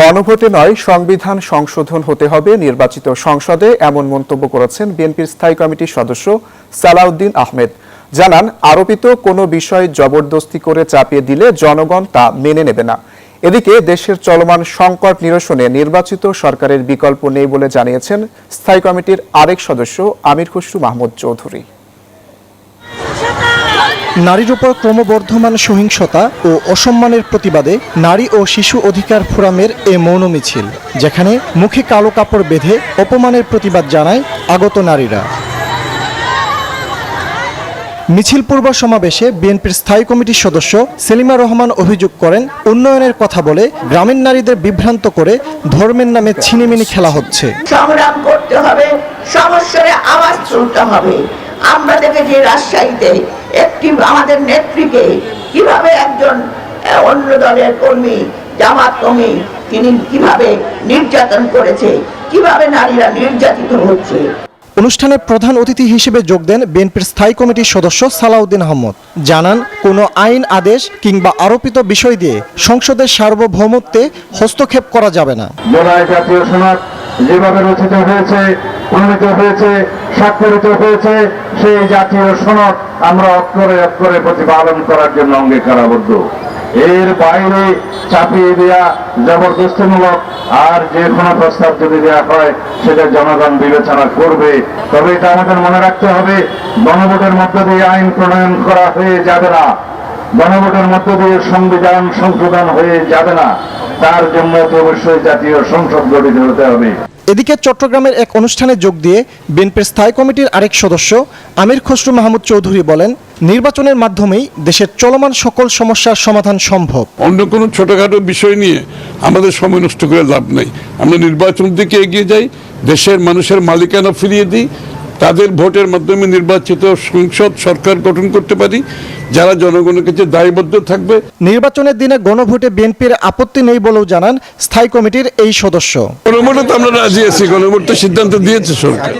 গণভোটে নয়, সংবিধান সংশোধন হতে হবে। নির্বাচিত সংসদে এমন মন্তব্য করেছেন বিএনপির স্থায়ী কমিটির সদস্য সালাউদ্দিন আহমেদ। জানান, আরোপিত কোনো বিষয় জবরদস্তি করে চাপিয়ে দিলে জনগণ তা মেনে নেবে না। এদিকে দেশের চলমান সংকট নিরসনে নির্বাচিত সরকারের বিকল্প নেই বলে জানিয়েছেন স্থায়ী কমিটির আরেক সদস্য আমির খসরু মাহমুদ চৌধুরী। নারীর উপর ক্রমবর্ধমান সহিংসতা ও অসম্মানের প্রতিবাদে নারী ও শিশু অধিকার ফোরামের এ মৌন মিছিল, যেখানে মুখে কালো কাপড় বেঁধে অপমানের প্রতিবাদ জানায় আগত নারীরা। মিছিল পূর্ব সমাবেশে বিএনপির স্থায়ী কমিটির সদস্য সেলিমা রহমান অভিযোগ করেন, উন্নয়নের কথা বলে গ্রামীণ নারীদের বিভ্রান্ত করে ধর্মের নামে ছিনিমিনি খেলা হচ্ছে। সংগ্রাম করতে হবে সমস্যারে আওয়াজ হবে। আমরা দেখেছি রাজশাহীতে একটি আমাদের নেত্রীকে কীভাবে একজন অন্য দলের কর্মী জামাত কর্মী তিনি কীভাবে নির্যাতন করেছে কীভাবে নারীরা নির্যাতিত হচ্ছে। অনুষ্ঠানে প্রধান অতিথি হিসেবে যোগ দেন বিএনপির স্থায়ী কমিটির সদস্য সালাউদ্দিন আহমদ। জানান কোনো আইন আদেশ কিংবা আরোপিত বিষয় দিয়ে সংসদের সার্বভৌমত্বে হস্তক্ষেপ করা যাবে না। জুলাই জাতীয় সনদ যেভাবে রচিত হয়েছে, প্রণীত হয়েছে, স্বাক্ষরিত হয়েছে, সেই জাতীয় সনদ আমরা অক্ষরে অক্ষরে প্রতিপালন করার জন্য অঙ্গীকারাবদ্ধ। এর বাইরে চাপিয়ে দেওয়া জবরদস্তিমূলক আর যে কোনো প্রস্তাব যদি দেওয়া হয়, সেটা জনগণ বিবেচনা করবে। তবে এটা আমাদের মনে রাখতে হবে গণভোটের মধ্য দিয়ে আইন প্রণয়ন করা হয়ে যাবে না। গণভোটের মধ্য দিয়ে সংবিধান সংশোধন হয়ে যাবে না। তার জন্য তো অবশ্যই জাতীয় সংসদ গঠিত হতে হবে। এদিকে চট্টগ্রামের এক অনুষ্ঠানে যোগ দিয়ে বিএনপির স্থায়ী কমিটির আরেক সদস্য আমির খসরু মাহমুদ চৌধুরী বলেন নির্বাচনের মাধ্যমেই দেশের চলমান সকল সমস্যার সমাধান সম্ভব। অন্য কোনো ছোটখাটো বিষয় নিয়ে আমাদের সময় নষ্ট করে লাভ নেই। আমরা নির্বাচন দিকে এগিয়ে যাই দেশের মানুষের মালিকানা ফিরিয়ে দিই তাদের ভোটের মাধ্যমে নির্বাচিত সংসদ সরকার গঠন করতে পারি যারা জনগণের কাছে দায়বদ্ধ থাকবে। নির্বাচনের দিনে গণভোটে বিএনপির আপত্তি নেই বলেও জানান স্থায়ী কমিটির এই সদস্য। গণভোটে তো আমরা রাজি আছি গণভোট তো সিদ্ধান্ত দিয়েছে সরকার।